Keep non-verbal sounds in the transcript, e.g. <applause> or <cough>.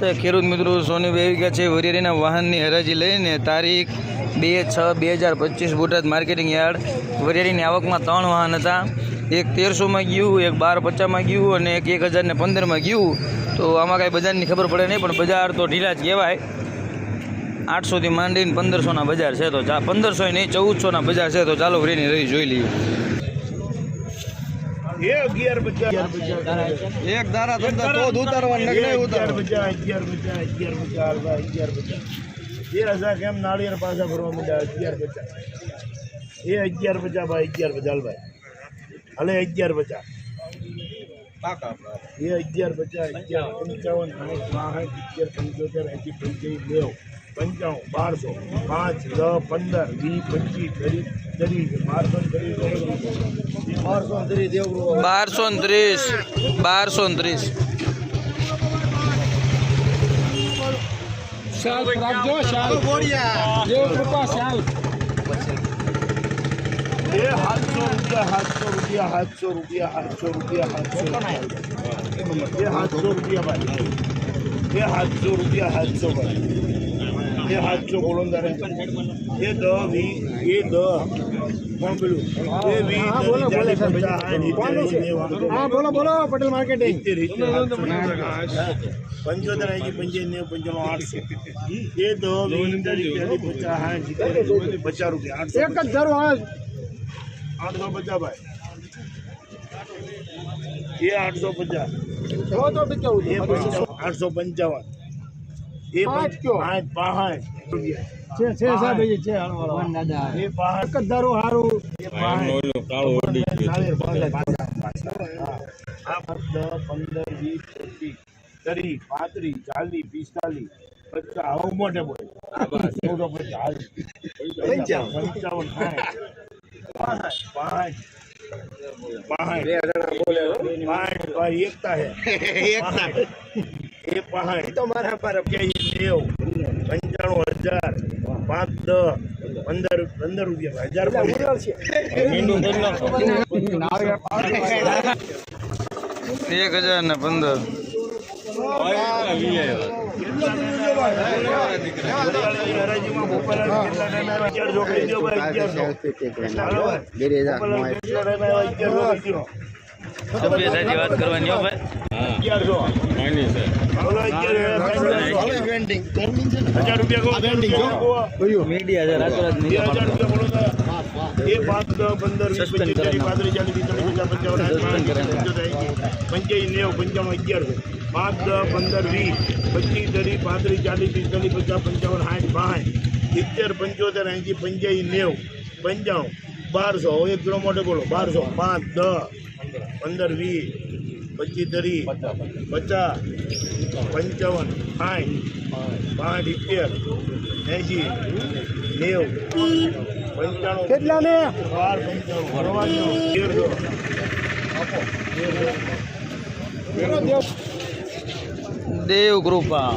ખેડૂત મિત્રો સોની ગયા છે વરિયાળીના વાહનની હરાજી લઈને તારીખ બે છ બે હજાર પચીસ બોટાદ માર્કેટિંગ યાર્ડ. વરિયાળીની આવકમાં ત્રણ વાહન હતા. એક તેરસોમાં ગયું, એક બાર પચાસમાં ગયું અને એક એક હજારને પંદરમાં ગયું. તો આમાં કાંઈ બજારની ખબર પડે નહીં, પણ બજાર તો ઢીલા જ કહેવાય. આઠસોથી માંડીને પંદરસોના બજાર છે તો ચા પંદરસો નહીં, ચૌદસોના બજાર છે તો ચાલો વરીની રહી જોઈ લઈએ. એ અગિયાર બચ્ચા એક ધારા ધંધા તો ઉતારવા અગિયાર બચ્ચા અગિયાર બચ્ચા અગિયાર બચા હાલવા અગિયાર બચ્ચા તેર હજાર કેમ નાળિયેર પાછા ભરવા માંડ્યા અગિયાર બચા એ અગિયાર બચ્ચા ભાઈ અગિયાર ભાઈ હલે અગિયાર બચા એ અગિયાર બચ્ચા અગિયાર પંચાવન સાઠ બાસઠ અગિયાર પંચોતેર એંસી પંચાવીસ નેવ પંચાણું બારસો પાંચ દસ પંદર વીસ પચીસ ત્રીસ ત્રીસ બારસો ત્રીસ બારસો ત્રીસ બારસો ત્રીસ સાતસો રૂપિયા સાતસો રૂપિયા સાતસો રૂપિયા સાતસો રૂપિયા સાતસો રૂપિયા સાતસો રૂપિયા સાતસો ભાઈ. એ ને તારે એ દ વી એ દ કોણ પેલું એ વી હા, બોલો, બોલો, નેવું, હા બોલો બોલો પટેલ માર્કેટિંગ પંચોતેર આવી નેવું પંચાણું આઠસો એ દ વી પચાસ હા પચાસ રૂપિયા આઠસો એક જ ધરો આઠસો પચાસ ભાઈ એ આઠસો પચાસ આઠસો પંચાવન એ પાંચ કયો? પાંચ પાંચ છે છે સાહેબ એ છે હળવાળો. એ પાંચ એક હારું. એ પાંચ નાળિયેર કાળો ઓડી. આ દસ પંદર વીસ પચીસ ત્રીસ પાંત્રીસ ચાલીસ પિસ્તાલીસ પચાસ હવે મોટે બોલ. ચૌદો પચાસ. પંચાવન. પંચાવન પાંચ પાંચ પાંચ પાંચ એકતા હે. <laughs> એકતા. એ પાંચ તો મારા પર નેવ પંચાણું હજાર પાંચ દસ પંદર પંદર રૂપિયા હજાર એક હજાર ને પંદર હરાજીમાં ભોપાલના સભ્યતાથી વાત કરવાની હો પાંચ દસ પંદર વીસ પચીસ ત્રીસ પાંત્રીસ ચાલીસ પિસ્તાલીસ પચાસ પંચાવન સાઠ, બાસઠ સિત્તેર પંચોતેર એંશી પંચ્યાસી નેવું પંચાણું બારસો એક કિલો મોટે બોલો બારસો પાંચ દસ પંદર વીસ પચીસ ત્રીસ પચાસ પંચાવન સાઠ પાંચ સિત્તેર એંસી નેવ પંચાણું કેટલા ને બાર પંચાણું ભરવા તેરસો. દેવ દેવ કૃપા